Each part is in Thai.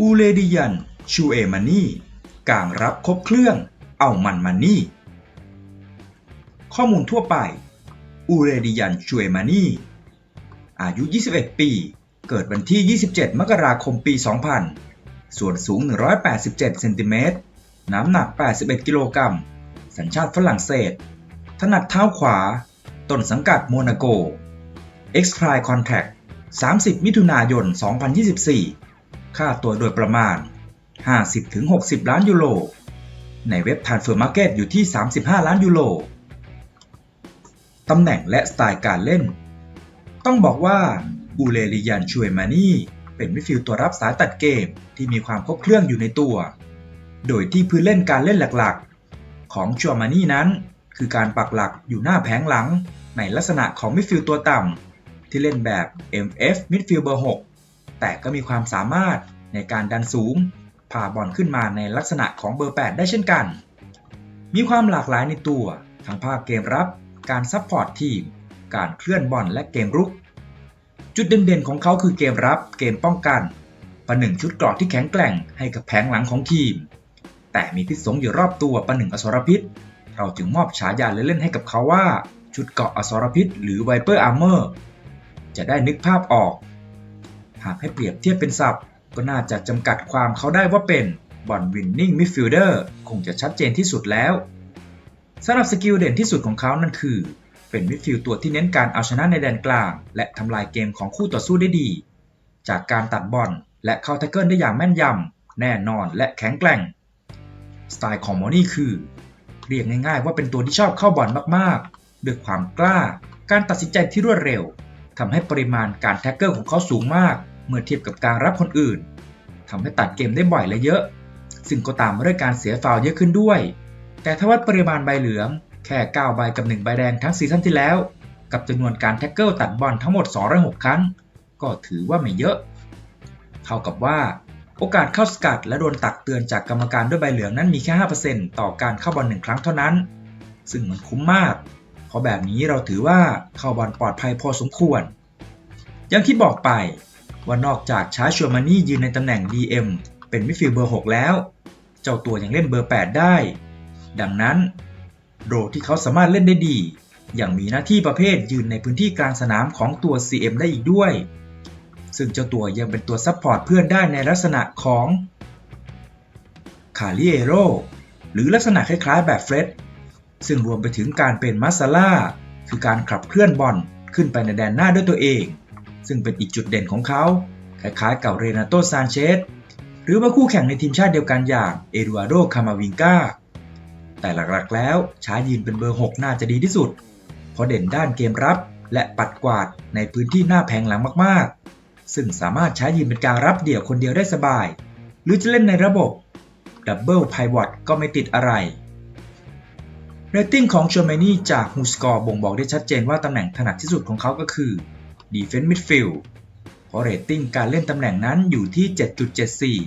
อูเลดิยัน ชูเอมานี่กลางรับครบเครื่อง เอามันมานี่ ข้อมูลทั่วไป อูเรดิยัน ชูเอมานี่ อายุ 21 ปี เกิดวันที่ 27 มกราคมปี 2000 ส่วนสูง 187 เซนติเมตร น้ำหนัก 81 กิโลกรัม สัญชาติฝรั่งเศส ถนัดเท้าขวา ต้นสังกัดโมนาโก x p r i Contact 30 มิถุนายน 2024 ค่าตัวโดยประมาณ 50-60 ล้านยูโร ในเว็บ Transfer Market อยู่ที่ 35 ล้านยูโร ตำแหน่งและสไตล์การเล่น ต้องบอกว่าอูเลริยันชูเอมานี่ เป็นมิดฟิลด์ตัวรับสายตัดเกมที่มีความครบเครื่องอยู่ในตัว โดยที่พื้นเล่นการเล่นหลักๆ ของชูเอมานี่นั้น คือการปักหลักอยู่หน้าแผงหลังในลักษณะของมิดฟิลด์ตัวต่ำที่เล่นแบบ MF มิดฟิลด์เบอร์ 6 แต่ก็มีความสามารถในการดันสูงพาบอลขึ้นมาในลักษณะของเบอร์ 8 ได้เช่นกัน มีความหลากหลายในตัว ทั้งภาคเกมรับ การซัพพอร์ตทีม การเคลื่อนบอลและเกมรุก จุดเด่นๆของเขาคือเกมรับ เกมป้องกัน ประหนึ่งชุดเกราะที่แข็งแกร่งให้กับแผงหลังของทีม แต่มีพิษสงอยู่รอบตัวประหนึ่งอสรพิษ เราจึงมอบฉายาเล่นๆให้กับเขาว่า ชุดเกราะอสรพิษ หรือไวเปอร์อาร์เมอร์ จะได้นึกภาพออก หากให้เปรียบเทียบเป็นศัพท์ ก็น่าจะจำกัดความเขาได้ว่าเป็นบอลวินนิ่งมิดฟิลเดอร์คงจะชัดเจนที่สุดแล้วสำหรับสกิลเด่นที่สุดของเขานั่นคือ เป็นมิดฟิลด์ตัวที่เน้นการเอาชนะในแดนกลาง และทำลายเกมของคู่ต่อสู้ได้ดี จากการตัดบอลและเข้าแท็กเกิลได้อย่างแม่นยำแน่นอนและแข็งแกร่ง สไตล์ของโมนี่คือ เรียกง่ายๆว่าเป็นตัวที่ชอบเข้าบอลมากๆ ด้วยความกล้า การตัดสินใจที่รวดเร็ว ทำให้ปริมาณการแท็กเกิลของเขาสูงมาก เมื่อเทียบกับการรับคนอื่นทำให้ตัดเกมได้บ่อยและเยอะ ซึ่งก็ตามมาด้วยการเสียฟาวเยอะขึ้นด้วย แต่ถ้าวัดปริมาณใบเหลือง แค่ 9 ใบกับ 1 ใบแดงทั้งซีซั่นที่แล้ว กับจำนวนการแท็กเกิลตัดบอลทั้งหมด206ครั้ง ก็ถือว่าไม่เยอะ เท่ากับว่าโอกาสเข้าสกัดและโดนตักเตือนจากกรรมการด้วยใบเหลืองนั้นมีแค่ 5%ต่อการเข้าบอลหนึ่งครั้งเท่านั้น ซึ่งมันคุ้มมาก เพราะแบบนี้เราถือว่าเข้าบอลปลอดภัยพอสมควร อย่างที่บอกไปว่านอกจากช้าชัวมานี่ยืนในตำแหน่ง DM เป็นมิดฟิลด์เบอร์ 6 แล้ว เจ้าตัวยังเล่นเบอร์ 8 ได้ ดังนั้นโรที่เขาสามารถเล่นได้ดีอย่างมีหน้าที่ประเภทยืนในพื้นที่กลางสนามของตัว CM ได้อีกด้วย ซึ่งเจ้าตัวยังเป็นตัวซัพพอร์ตเพื่อนได้ในลักษณะของคาริเอโรหรือลักษณะคล้ายๆแบบเฟรดซึ่งรวมไปถึงการเป็นมาซาล่าคือการขับเคลื่อนบอลขึ้นไปในแดนหน้าด้วยตัวเอง ซึ่งเป็นอีกจุดเด่นของเขา คล้ายๆกับเรนาโตซานเชสหรือว่าคู่แข่งในทีมชาติเดียวกันอย่างเอดูอาโดคามาวิงกาแต่หลักๆแล้วช้ายืนเป็นเบอร์ 6 น่าจะดีที่สุด เพราะเด่นด้านเกมรับและปัดกวาดในพื้นที่หน้าแผงหลังมากๆ ซึ่งสามารถใช้ยืนเป็นการรับเดี่ยวคนเดียวได้สบาย หรือจะเล่นในระบบดับเบิลไพวอตก็ไม่ติดอะไรเรตติ้งของเชอร์เมนี่จากฮูสกอร์บ่งบอกได้ชัดเจนว่าตำแหน่งถนัดที่สุดของเขาก็คือ Defense Midfield เพราะเรตติ้งการเล่นตำแหน่งนั้นอยู่ที่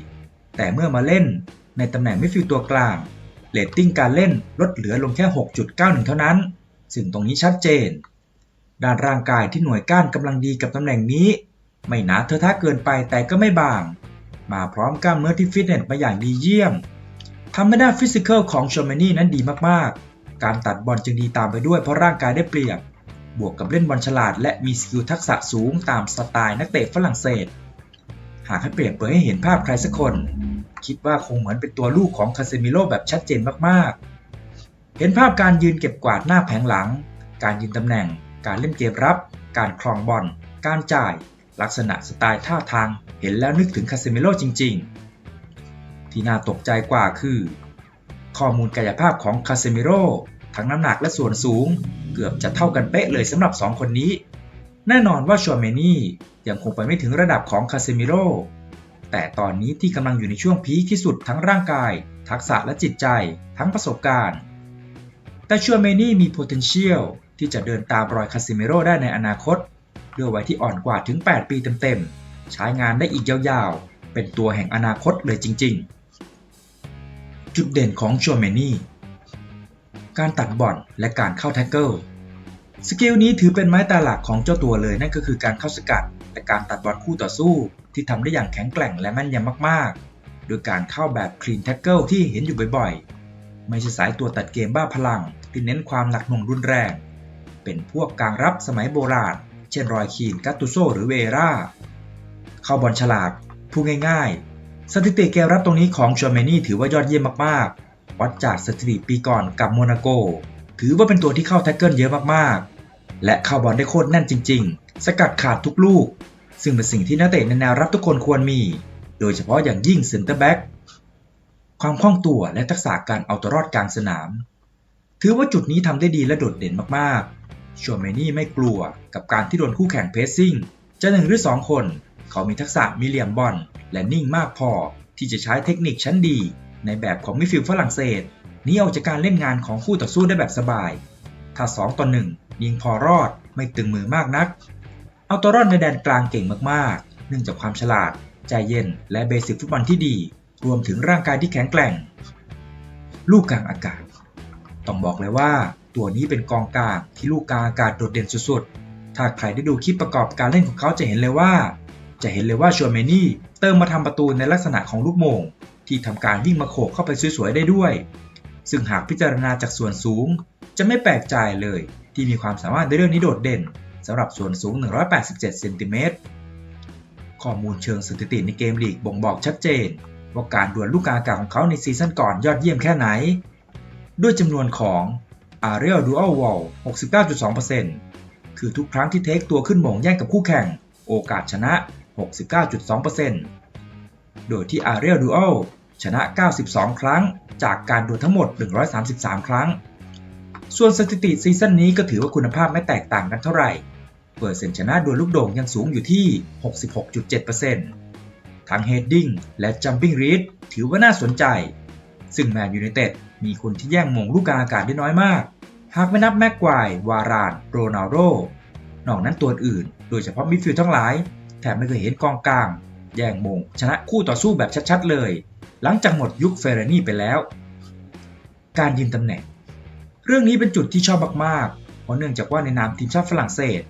7.74 แต่เมื่อมาเล่นในตำแหน่งมิดฟิลด์ตัวกลางเรตติ้งการเล่นลดเหลือลงแค่ 6.91 เท่านั้น ซึ่งตรงนี้ชัดเจน ด้านร่างกายที่หน่วยก้านกำลังดีกับตำแหน่งนี้ ไม่หนาเทอะทะเกินไปแต่ก็ไม่บาง มาพร้อมกล้ามเนื้อที่ฟิตเนสมาอย่างดีเยี่ยมทำให้ด้านฟิสิกอลของชอมเมนี่นั้นดีมากๆ การตัดบอลจึงดีตามไปด้วยเพราะร่างกายได้เปรียบ บวกกับเล่นบอลฉลาด และมีสกิลทักษะสูงตามสไตล์นักเตะฝรั่งเศส หากให้เปรียบเปรยให้เห็นภาพใครสักคน คิดว่าคงเหมือนเป็นตัวลูกของคาเซมิโลแบบชัดเจนมากๆ เห็นภาพการยืนเก็บกวาดหน้าแผงหลัง การยืนตำแหน่ง การเล่นเกมรับ การครองบอล การจ่าย ลักษณะสไตล์ท่าทาง เห็นแล้วนึกถึงคาเซมิโลจริง ๆ ที่น่าตกใจกว่าคือ ข้อมูลกายภาพของคาเซมิโล ทั้งน้ำหนักและส่วนสูง เกือบจะเท่ากันเป๊ะเลยสำหรับ 2 คนนี้ แน่นอนว่าชัวเมนี่ยังคงไปไม่ถึงระดับของคาเซมิโลแต่ตอนนี้ที่กำลังอยู่ในช่วงพีคที่สุดทั้งร่างกาย ทักษะและจิตใจ ทั้งประสบการณ์ แต่ชัวเมนี่มี potential ที่จะเดินตามรอยคาเซมิโลได้ในอนาคตด้วยวัยที่อ่อนกว่าถึง 8 ปีเต็มๆ ใช้งานได้อีกยาวๆ เป็นตัวแห่งอนาคตเลยจริงๆ จุดเด่นของชัวเมนี่ การตัดบอลและการเข้าแท็กเกิลสกิลนี้ถือเป็นไม้ตาหลักของเจ้าตัวเลยนั่นก็คือการเข้าสกัดแต่การตัดบอลคู่ต่อสู้ ที่ทำได้อย่างแข็งแกร่งและแม่นยำมากๆ โดยการเข้าแบบ clean tackle ที่เห็นอยู่บ่อยๆ ไม่ใช่สายตัวตัดเกมบ้าพลัง ที่เน้นความหนักหน่วงรุนแรง เป็นพวกกลางรับสมัยโบราณ เช่นรอยคีนกัตตุโซหรือเวราเข้าบอลฉลาดพูดง่ายๆ สถิติเกมรับตรงนี้ของชอเมนี่ถือว่ายอดเยี่ยมมากๆ วัดจากสถิติปีก่อนกับโมนาโก ถือว่าเป็นตัวที่เข้าแท็กเกิลเยอะมากๆ และเข้าบอลได้โคตรแน่นจริง ๆ สกัดขาดทุกลูก ซึ่งเป็นสิ่งที่นักเตะในแนวรับทุกคนควรมี โดยเฉพาะอย่างยิ่งเซนเตอร์แบ็กความคล่องตัวและทักษะการเอาตัวรอดกลางสนาม ถือว่าจุดนี้ทำได้ดีและโดดเด่นมากๆชัวเมนี่ไม่กลัวกับการที่โดนคู่แข่งเพสซิ่งจะหนึ่งหรือสองคน เขามีทักษะมีเหลี่ยมบอลและนิ่งมากพอที่จะใช้เทคนิคชั้นดี ในแบบของมิดฟิลด์ฝรั่งเศสนี้ออกจากการเล่นงานของคู่ต่อสู้ได้แบบสบาย ถ้า 2ต่อ1ยิงพอรอดไม่ตึงมือมากนัก เอาตัวรอดในแดนกลางเก่งมากๆ เนื่องจากความฉลาด ใจเย็น และเบสิกฟุตบอลที่ดี รวมถึงร่างกายที่แข็งแกร่ง ลูกกลางอากาศ ต้องบอกเลยว่า ตัวนี้เป็นกองกลางที่ลูกกลางอากาศโดดเด่นสุดๆ ถ้าใครได้ดูคลิปประกอบการเล่นของเขาจะเห็นเลยว่า จะเห็นเลยว่าชัวเมนี่เติมมาทำประตูในลักษณะของลูกโมง ที่ทำการวิ่งมาโขกเข้าไปสวยๆได้ด้วย ซึ่งหากพิจารณาจากส่วนสูง จะไม่แปลกใจเลย ที่มีความสามารถในเรื่องนี้โดดเด่นสำหรับส่วนสูง 187เซนติเมตรข้อมูลเชิงสถิติในเกมลีกบ่งบอกชัดเจน ว่าการดวลลูกกาอากาศของเขาในซีซั่นก่อนยอดเยี่ยมแค่ไหน ด้วยจำนวนของ Aerial Dual Wall 69.2%คือทุกครั้งที่เทคตัวขึ้นหม่งแย่งกับคู่แข่ง โอกาสชนะ 69.2%โดยที่ Aerial Dual ชนะ 92 ครั้ง จากการดวลทั้งหมด 133 ครั้ง ส่วนสถิติซีซั่นนี้ก็ถือว่าคุณภาพไม่แตกต่างกันเท่าไหร่ เปอร์เซ็นต์ชนะดวลลูกโด่งยังสูงอยู่ที่ 66.7%ทั้ง Heading และ Jumping Read ถือว่าน่าสนใจ ซึ่งแมนยูไนเต็ดมีคนที่แย่งมงลูกกลางอากาศได้น้อยมาก หากไม่นับแม็กควาย วาราน โรนัลโดนอกนั้นตัวอื่น โดยเฉพาะมิดฟิลด์ทั้งหลาย แถบไม่เคยเห็นกองกลาง แย่งมงชนะคู่ต่อสู้แบบชัดๆเลย หลังจากหมดยุคเฟเรนี่ไปแล้ว การยืนตำแหน่ง เรื่องนี้เป็นจุดที่ชอบมากๆ เพราะเนื่องจากว่าในนามทีมชาติฝรั่งเศส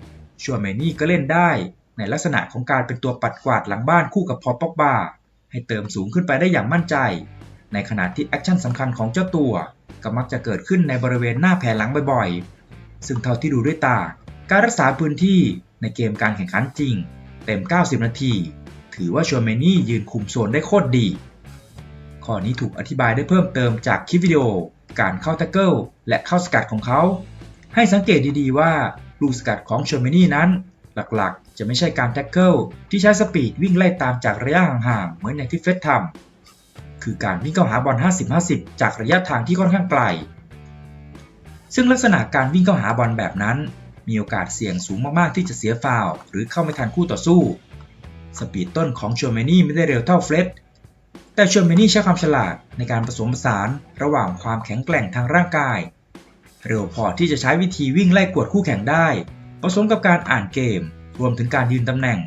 ชัวเมนี่ก็เล่นได้ในลักษณะของการเป็นตัวปัดกวาดหลังบ้านคู่กับพอปอกบาให้เติมสูงขึ้นไปได้อย่างมั่นใจ ในขณะที่แอคชั่นสำคัญของเจ้าตัว ก็มักจะเกิดขึ้นในบริเวณหน้าแผ่นหลังบ่อยๆ ซึ่งเท่าที่ดูด้วยตา การรักษาพื้นที่ในเกมการแข่งขันจริง เต็ม 90 นาที ถือว่าชัวเมนี่ยืนคุมโซนได้โคตรดี ข้อนี้ถูกอธิบายได้เพิ่มเติมจากคลิปวิดีโอ การเข้าแท็กเกิลและเข้าสกัดของเขา ให้สังเกตดีๆว่าลูกสกัดของชัวเมนี่นั้น หลักๆ จะไม่ใช่การแท็กเกิลที่ใช้สปีดวิ่งไล่ตามจากระยะห่างๆเหมือนอย่างที่เฟสทำคือการวิ่งเข้าหาบอล 50-50 จากระยะทางที่ค่อนข้างไกล ซึ่งลักษณะการวิ่งเข้าหาบอลแบบนั้น มีโอกาสเสี่ยงสูงมากๆที่จะเสียฟาวหรือเข้าไม่ทันคู่ต่อสู้ สปีดต้นของชัวเมนี่ไม่ได้เร็วเท่าเฟรด แต่ชัวเมนี่ใช้ความฉลาดในการผสมผสานระหว่างความแข็งแกร่งทางร่างกาย เร็วพอที่จะใช้วิธีวิ่งไล่กวดคู่แข่งได้ ผสมกับการอ่านเกม รวมถึงการยืนตำแหน่ง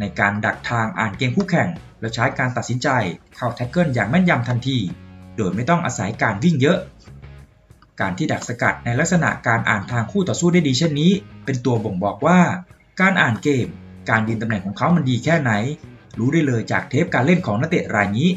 ในการดักทางอ่านเกมคู่แข่ง และใช้การตัดสินใจเข้าแท็กเกิลอย่างแม่นยำทันที โดยไม่ต้องอาศัยการวิ่งเยอะ การที่ดักสกัดในลักษณะการอ่านทางคู่ต่อสู้ได้ดีเช่นนี้ เป็นตัวบ่งบอกว่า การอ่านเกม การยืนตำแหน่งของเขามันดีแค่ไหน รู้ได้เลยจากเทปการเล่นของนักเตะรายนี้